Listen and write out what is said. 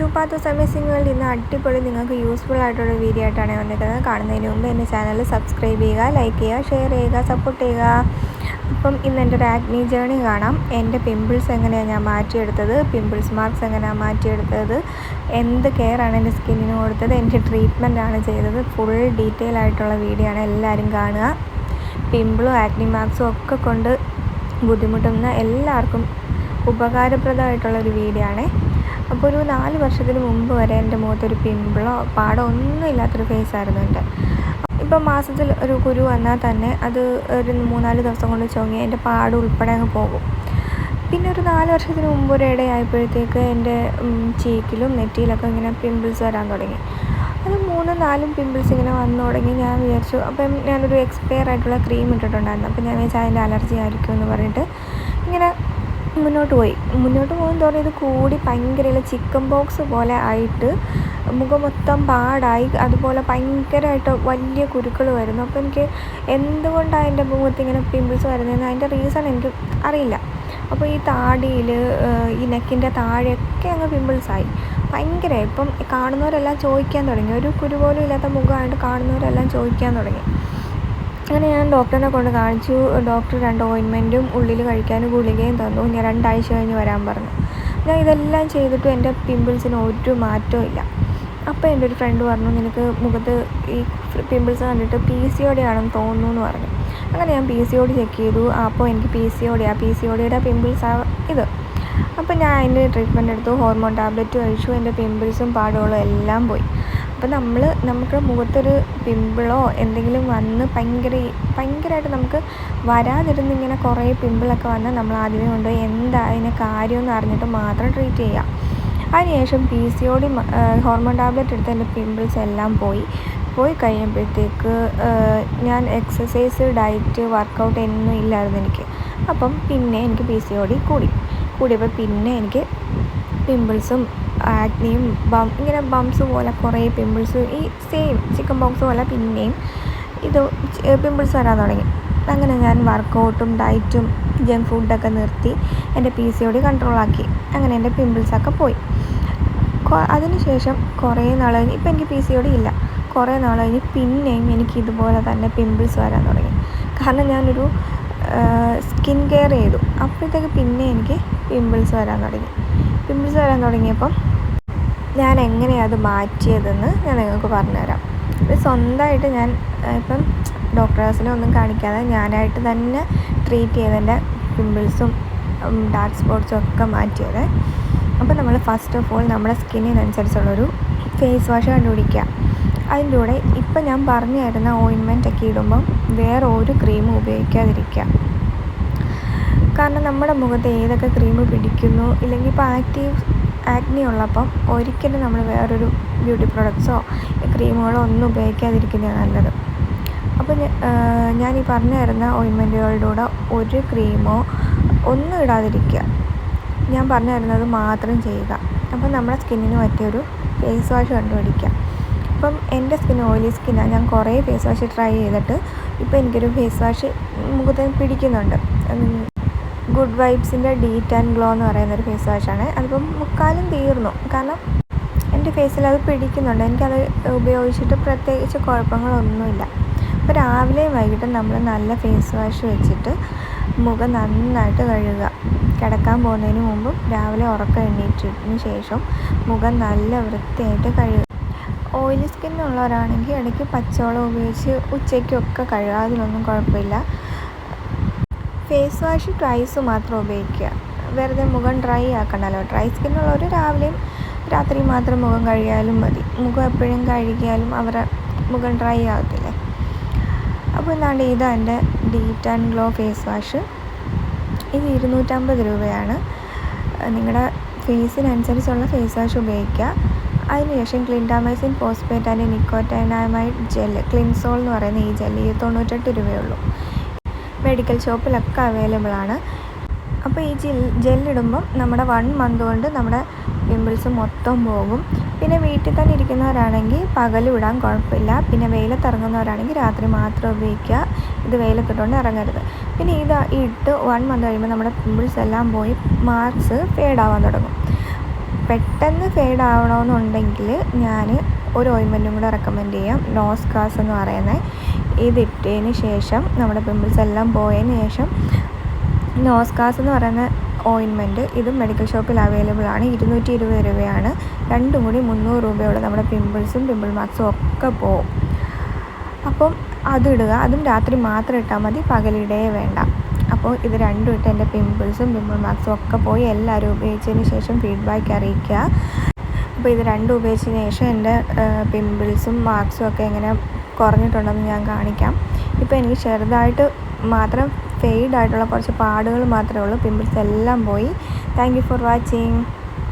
To path world ഇന്ന് അടിപൊളി നിങ്ങൾക്ക് യൂസ്ഫുൾ ആയിട്ടുള്ള വീഡിയോ ആയിട്ടാണ് വന്നിരിക്കുന്നത്. കാണുന്നതിന് മുമ്പ് എന്റെ ചാനൽ സബ്സ്ക്രൈബ് ചെയ്യുക ലൈക്ക് ചെയ്യുക ഷെയർ ചെയ്യുക സപ്പോർട്ട് ചെയ്യുക. അപ്പം ഇന്ന് എന്റെ ഒരു ആക്നി ജേണി കാണാം. എന്റെ പിമ്പിൾസ് എങ്ങനെയാണ് ഞാൻ മാറ്റിയെടുത്തത്? പിമ്പിൾസ് മാർക്സ് എങ്ങനെയാണ് മാറ്റിയെടുത്തത്? എന്ത് കെയറാണ് എന്റെ സ്കിന്നിന് കൊടുത്തത്? എന്റെ ട്രീറ്റ്മെന്റാണ് ചെയ്തത്. ഫുൾ ഡീറ്റെയിൽ ആയിട്ടുള്ള വീഡിയോ ആണ് എല്ലാവരും കാണുക. പിമ്പിളും ആക്നി മാർക്സും ഒക്കെ കൊണ്ട് ബുദ്ധിമുട്ടുന്ന എല്ലാവർക്കും ഉപകാരപ്രദമായിട്ടുള്ളൊരു വീഡിയോ ആണ്. അപ്പോൾ ഒരു നാല് വർഷത്തിന് മുമ്പ് വരെ എന്റെ മുഖത്തൊരു പിമ്പിളോ പാടോ ഒന്നും ഇല്ലാത്തൊരു ഫേസ് ആയിരുന്നു എന്റെ. ഇപ്പം മാസത്തിൽ ഒരു കുരു വന്നാൽ തന്നെ അത് ഒരു മൂന്നാൽ ദിവസം കൊണ്ട് ചൊങ്ങി എന്റെ പാട് ഉൾപ്പെടെ അങ്ങ് പോകും. പിന്നെ ഒരു നാല് വർഷത്തിന് മുമ്പ് ഒരു ഇടയായപ്പോഴത്തേക്ക് എന്റെ ചീക്കിലും നെറ്റിയിലൊക്കെ ഇങ്ങനെ പിമ്പിൾസ് വരാൻ തുടങ്ങി. അത് മൂന്നും നാലും പിമ്പിൾസ് ഇങ്ങനെ വന്നു തുടങ്ങി ഞാൻ വിചാരിച്ചു. അപ്പം ഞാനൊരു എക്സ്പയർ ആയിട്ടുള്ള ക്രീം ഇട്ടിട്ടുണ്ടായിരുന്നു. അപ്പം ഞാൻ വിചാരിച്ചു അതിന്റെ അലർജി ആയിരിക്കും എന്ന് പറഞ്ഞിട്ട് ഇങ്ങനെ മുന്നോട്ട് പോയി. മുന്നോട്ട് പോകും തോറും ഇത് കൂടി ഭയങ്കര ചിക്കൻ ബോക്സ് പോലെ ആയിട്ട് മുഖം മൊത്തം പാടായി. അതുപോലെ ഭയങ്കരമായിട്ട് വലിയ കുരുക്കൾ വരുന്നു. അപ്പോൾ എനിക്ക് എന്തുകൊണ്ടാണ് എന്റെ മുഖത്ത് ഇങ്ങനെ പിമ്പിൾസ് വരുന്നതെന്ന് അതിന്റെ റീസൺ എനിക്ക് അറിയില്ല. അപ്പോൾ ഈ താടിയിൽ ഈ നെക്കിന്റെ താഴെയൊക്കെ അങ്ങ് പിമ്പിൾസായി ഭയങ്കര ഇപ്പം കാണുന്നവരെല്ലാം ചോദിക്കാൻ തുടങ്ങി. ഒരു കുരു പോലും ഇല്ലാത്ത മുഖമായിട്ട് കാണുന്നവരെല്ലാം ചോദിക്കാൻ തുടങ്ങി. അങ്ങനെ ഞാൻ ഡോക്ടറിനെ കൊണ്ട് കാണിച്ചു. ഡോക്ടർ രണ്ട് ഓയിൻമെന്റും ഉള്ളിൽ കഴിക്കാനും ഗുളികയും തന്നു. ഞാൻ രണ്ടാഴ്ച കഴിഞ്ഞ് വരാൻ പറഞ്ഞു. ഞാൻ ഇതെല്ലാം ചെയ്തിട്ടും എന്റെ പിമ്പിൾസിന് ഒരു മാറ്റവും ഇല്ല. അപ്പോൾ എന്റെ ഒരു ഫ്രണ്ട് പറഞ്ഞു നിനക്ക് മുഖത്ത് ഈ പിമ്പിൾസ് കണ്ടിട്ട് പി സി ഒ ആണെന്ന് തോന്നുന്നു എന്ന് പറഞ്ഞു. അങ്ങനെ ഞാൻ പി സി ഡി ചെക്ക് ചെയ്തു. അപ്പോൾ എനിക്ക് പി സി ഡി ആ പി സി ഒ ഡിയുടെ പിമ്പിൾസ് ആ ഇത്. അപ്പോൾ ഞാൻ അതിന്റെ ട്രീറ്റ്മെന്റ് എടുത്തു. ഹോർമോൺ ടാബ്ലറ്റ് കഴിച്ചു. എന്റെ പിമ്പിൾസും പാടുകളും എല്ലാം പോയി. അപ്പോൾ നമ്മൾ നമുക്ക് മുഖത്തൊരു പിമ്പിളോ എന്തെങ്കിലും വന്ന് ഭയങ്കര ഭയങ്കരമായിട്ട് നമുക്ക് വരാതിരുന്ന് ഇങ്ങനെ കുറേ പിമ്പിളൊക്കെ വന്നാൽ നമ്മൾ ആദ്യമേ കൊണ്ടുപോയി എന്താ അതിന് കാര്യമെന്ന് അറിഞ്ഞിട്ട് മാത്രം ട്രീറ്റ് ചെയ്യുക അതിനുശേഷം P C O D hormone tablet എടുത്ത് എന്റെ പിമ്പിൾസ് എല്ലാം പോയി. പോയി കഴിയുമ്പോഴത്തേക്ക് ഞാൻ എക്സസൈസ് ഡയറ്റ് വർക്കൗട്ട് ഒന്നും ഇല്ലായിരുന്നു എനിക്ക്. അപ്പം പിന്നെ എനിക്ക് പി സി ഒ ഡി കൂടി. കൂടിയപ്പോൾ പിന്നെ എനിക്ക് പിമ്പിൾസും ആക്നിയും ബം ഇങ്ങനെ ബംസ് പോലെ കുറേ പിമ്പിൾസ് ഈ സെയിം ചിക്കൻ ബോക്സ് പോലെ പിന്നെയും ഇത് പിമ്പിൾസ് വരാൻ തുടങ്ങി. അങ്ങനെ ഞാൻ വർക്കൗട്ടും ഡയറ്റും ജങ്ക് ഫുഡൊക്കെ നിർത്തി എന്റെ പി സി ഒടി കൺട്രോളാക്കി അങ്ങനെ എന്റെ പിമ്പിൾസൊക്കെ പോയി. അതിനുശേഷം കുറേ നാൾ കഴിഞ്ഞ് ഇപ്പം എനിക്ക് പി സി ഒടി ഇല്ല. കുറേ നാൾ കഴിഞ്ഞ് പിന്നെയും എനിക്ക് ഇതുപോലെ തന്നെ പിമ്പിൾസ് വരാൻ തുടങ്ങി. കാരണം ഞാനൊരു സ്കിൻ കെയർ ചെയ്തു. അപ്പോഴത്തേക്ക് പിന്നെ എനിക്ക് പിമ്പിൾസ് വരാൻ തുടങ്ങി. പിമ്പിൾസ് വരാൻ തുടങ്ങിയപ്പം ഞാൻ എങ്ങനെയാണ് അത് മാറ്റിയതെന്ന് ഞാൻ നിങ്ങൾക്ക് പറഞ്ഞുതരാം. ഇത് സ്വന്തമായിട്ട് ഞാൻ ഇപ്പം ഡോക്ടേഴ്സിനെ ഒന്നും കാണിക്കാതെ ഞാനായിട്ട് തന്നെ ട്രീറ്റ് ചെയ്തതിന്റെ പിമ്പിൾസും ഡാർക്ക് സ്പോട്ട്സും ഒക്കെ മാറ്റിയത്. അപ്പോൾ നമ്മൾ ഫസ്റ്റ് ഓഫ് ഓൾ നമ്മുടെ സ്കിന്നിനനുസരിച്ചുള്ളൊരു ഫേസ് വാഷ് കണ്ടുപിടിക്കുക. അതിന്റെ കൂടെ ഇപ്പം ഞാൻ പറഞ്ഞു തരുന്ന ഓയിൻമെന്റൊക്കെ ഇടുമ്പം വേറെ ഒരു ക്രീമും ഉപയോഗിക്കാതിരിക്കുക. കാരണം നമ്മുടെ മുഖത്ത് ഏതൊക്കെ ക്രീം പിടിക്കുന്നു ഇല്ലെങ്കിൽ ഇപ്പോൾ ആക്റ്റീവ് ആക്നി ഉള്ളപ്പം ഒരിക്കലും നമ്മൾ വേറൊരു ബ്യൂട്ടി പ്രൊഡക്ട്സോ ക്രീമുകളോ ഒന്നും ഉപയോഗിക്കാതിരിക്കുന്നതാണ് നല്ലത്. അപ്പോൾ ഞാൻ ഈ പറഞ്ഞു തരുന്ന ഓയിൻമെന്റുകളുടെ കൂടെ ഒരു ക്രീമോ ഒന്നും ഇടാതിരിക്കുക. ഞാൻ പറഞ്ഞു തരുന്നത് മാത്രം ചെയ്യുക. അപ്പോൾ നമ്മുടെ സ്കിന്നിന് പറ്റിയൊരു ഫേസ് വാഷ് കണ്ടുപിടിക്കുക. ഇപ്പം എന്റെ സ്കിൻ ഓയിലി സ്കിന്നാണ് ഞാൻ കുറേ ഫേസ് വാഷ് ട്രൈ ചെയ്തിട്ട് ഇപ്പോൾ എനിക്കൊരു ഫേസ് വാഷ് മുഖത്ത് പിടിക്കുന്നുണ്ട്. ഗുഡ് വൈബ്സിന്റെ ഡീറ്റ് ആൻഡ് ഗ്ലോ എന്ന് പറയുന്ന ഒരു ഫേസ് വാഷാണ് അതിപ്പം മുക്കാലും തീർന്നു. കാരണം എന്റെ ഫേസിൽ അത് പിടിക്കുന്നുണ്ട്. എനിക്കത് ഉപയോഗിച്ചിട്ട് പ്രത്യേകിച്ച് കുഴപ്പങ്ങളൊന്നുമില്ല. അപ്പോൾ രാവിലെയും വൈകിട്ടും നമ്മൾ നല്ല ഫേസ് വാഷ് വെച്ചിട്ട് മുഖം നന്നായിട്ട് കഴുകുക. കിടക്കാൻ പോകുന്നതിന് മുമ്പും രാവിലെ ഉറക്കം എണ്ണീറ്റിന് ശേഷം മുഖം നല്ല വൃത്തിയായിട്ട് കഴുകുക. ഓയിലി സ്കിന്നുള്ളവരാണെങ്കിൽ ഇടയ്ക്ക് പച്ചവെള്ളം ഉപയോഗിച്ച് ഉച്ചയ്ക്കൊക്കെ കഴുകുക. അതിനൊന്നും കുഴപ്പമില്ല. ഫേസ് വാഷ് ട്വൈസ് മാത്രം ഉപയോഗിക്കുക. വെറുതെ മുഖം ഡ്രൈ ആക്കണമല്ലോ ഡ്രൈ സ്കിൻ ഉള്ളവർ രാവിലെയും രാത്രി മാത്രം മുഖം കഴുകിയാലും മതി. മുഖം എപ്പോഴും കഴുകിയാലും അവരുടെ മുഖം ഡ്രൈ ആകത്തില്ലേ അപ്പോൾ എന്നാണ്ട് ഇതാ എന്റെ ഡീറ്റ് ആൻഡ് ഗ്ലോ ഫേസ് വാഷ് ഇത് ഇരുന്നൂറ്റമ്പത് രൂപയാണ്. നിങ്ങളുടെ ഫേസിനനുസരിച്ചുള്ള ഫേസ് വാഷ് ഉപയോഗിക്കുക. അതിനുശേഷം clindamycin phosphate and nicotinamide gel Clinsol എന്ന് പറയുന്ന ഈ ഇത് തൊണ്ണൂറ്റെട്ട് രൂപയുള്ളൂ മെഡിക്കൽ ഷോപ്പിലൊക്കെ അവൈലബിൾ ആണ്. അപ്പോൾ ഈ ജെൽ ജെല്ലിടുമ്പം നമ്മുടെ വൺ മന്ത് കൊണ്ട് നമ്മുടെ പിമ്പിൾസ് മൊത്തം പോകും. പിന്നെ വീട്ടിൽ തന്നെ ഇരിക്കുന്നവരാണെങ്കിൽ പകലും ഇടാൻ കുഴപ്പമില്ല. പിന്നെ വെയിലത്തിറങ്ങുന്നവരാണെങ്കിൽ രാത്രി മാത്രം ഉപയോഗിക്കുക. ഇത് വെയിലത്തിട്ടുകൊണ്ട് ഇറങ്ങരുത്. പിന്നെ ഇത് ഇട്ട് വൺ മന്ത് കഴിയുമ്പോൾ നമ്മുടെ പിമ്പിൾസ് എല്ലാം പോയി മാർക്സ് ഫേഡാവാൻ തുടങ്ങും. പെട്ടെന്ന് ഫേഡ് ആവണമെന്നുണ്ടെങ്കിൽ ഞാൻ ഒരു ഓയിൻമെന്റും കൂടെ റെക്കമെൻഡ് ചെയ്യാം. നോസ്കാസ് എന്ന് പറയുന്നത്. ഇതിട്ടതിന് ശേഷം നമ്മുടെ പിമ്പിൾസ് എല്ലാം പോയതിന് ശേഷം നോസ്കാസ് എന്ന് പറയുന്ന ഓയിൻമെന്റ് ഇതും മെഡിക്കൽ ഷോപ്പിൽ അവൈലബിൾ ആണ്. ഇരുന്നൂറ്റി ഇരുപത് രൂപയാണ്. രണ്ടും കൂടി മുന്നൂറ് രൂപയോടെ നമ്മുടെ പിമ്പിൾസും പിമ്പിൾ മാർക്സും ഒക്കെ പോവും. അപ്പം അതിടുക അതും രാത്രി മാത്രം ഇട്ടാൽ മതി. പകലിടേ വേണ്ട. അപ്പോൾ ഇത് രണ്ടും ഇട്ട് എന്റെ പിമ്പിൾസും പിമ്പിൾ മാർക്സും ഒക്കെ പോയി എല്ലാവരും ഉപയോഗിച്ചതിന് ശേഷം ഫീഡ്ബാക്ക് അറിയിക്കുക. അപ്പോൾ ഇത് രണ്ടും ഉപയോഗിച്ചതിന് ശേഷം എന്റെ പിമ്പിൾസും മാർക്സും ഒക്കെ എങ്ങനെ കുറഞ്ഞിട്ടുണ്ടെന്ന് ഞാൻ കാണിക്കാം. ഇപ്പോൾ എനിക്ക് ചെറുതായിട്ട് മാത്രം ഫെയ്ഡ് ആയിട്ടുള്ള കുറച്ച് പാടുകൾ മാത്രമേ ഉള്ളൂ. പിമ്പിൾസ് എല്ലാം പോയി. Thank for watching